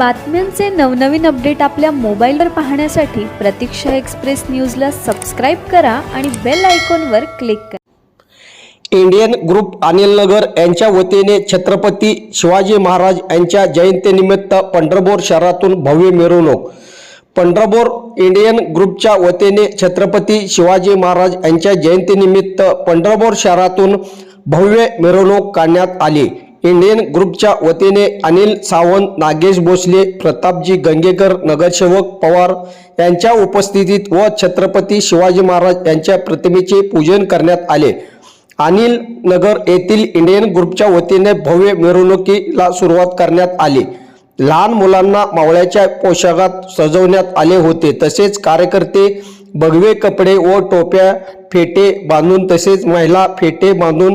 बातम्यांचे नवनवीन अपडेट आपल्या मोबाईलवर पाहण्यासाठी प्रतीक्षा एक्सप्रेस न्यूजला सबस्क्राईब करा आणि बेल आयकॉनवर क्लिक करा. इंडियन ग्रुप अनिल नगर यांच्या वतीने छत्रपती शिवाजी महाराज यांच्या जयंतीनिमित्त पंढरपूर शहरातून भव्य मिरवणूक. पंढरपूर इंडियन ग्रुपच्या वतीने छत्रपती शिवाजी महाराज यांच्या जयंतीनिमित्त पंढरपूर शहरातून भव्य मिरवणूक काढण्यात आली. इंडियन ग्रुपच्या वतीने अनिल सावंत नागेश भोसले प्रतापजी गंगेकर नगरसेवक पवार यांच्या उपस्थितीत व छत्रपती शिवाजी महाराज यांच्या प्रतिमेचे पूजन करण्यात आले. अनिल नगर येथील इंडियन ग्रुपच्या वतीने भव्य मिरवणुकीला सुरुवात करण्यात आली. लहान मुलांना मावळ्याच्या पोशाखात सजवण्यात आले होते. तसेच कार्यकर्ते भगवे कपडे व टोप्या फेटे बांधून तसेच महिला फेटे बांधून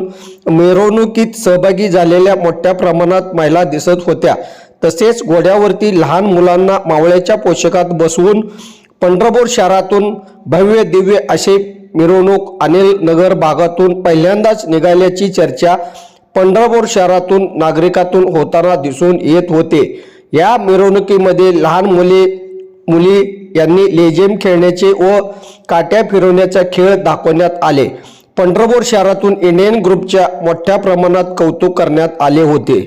मिरवणुकीत सहभागी झालेल्या मोठ्या प्रमाणात महिला दिसत होत्या. तसेच घोड्यावरती लहान मुलांना मावळ्याच्या पोषकात बसवून पंढरपूर शहरातून भव्य दिव्य असे मिरवणूक अनिल नगर भागातून पहिल्यांदाच निघाल्याची चर्चा पंढरपूर शहरातून नागरिकातून होताना दिसून येत होते. या मिरवणुकीमध्ये लहान मुले मुली यांनी लेझिम खेळण्याचे व काट्या फिरवण्याचा खेळ दाखवण्यात आले. पंढरपूर शहरातून इंडियन ग्रुपच्या मोठ्या प्रमाणात कौतुक करण्यात आले होते.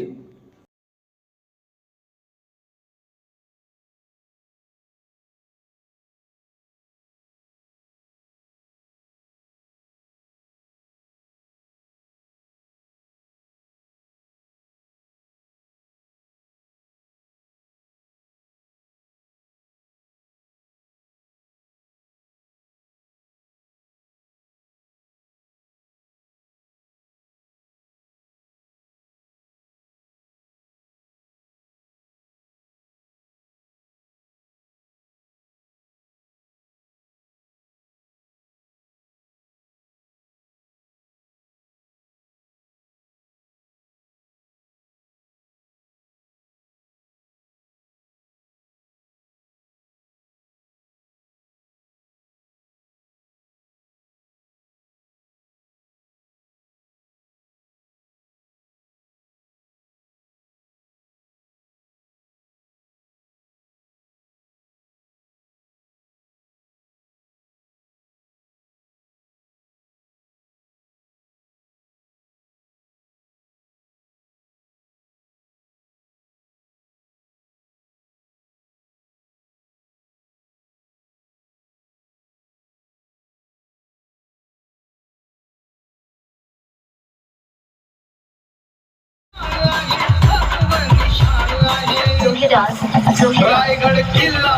जोगीदास जोगीदास रायगड किल्ला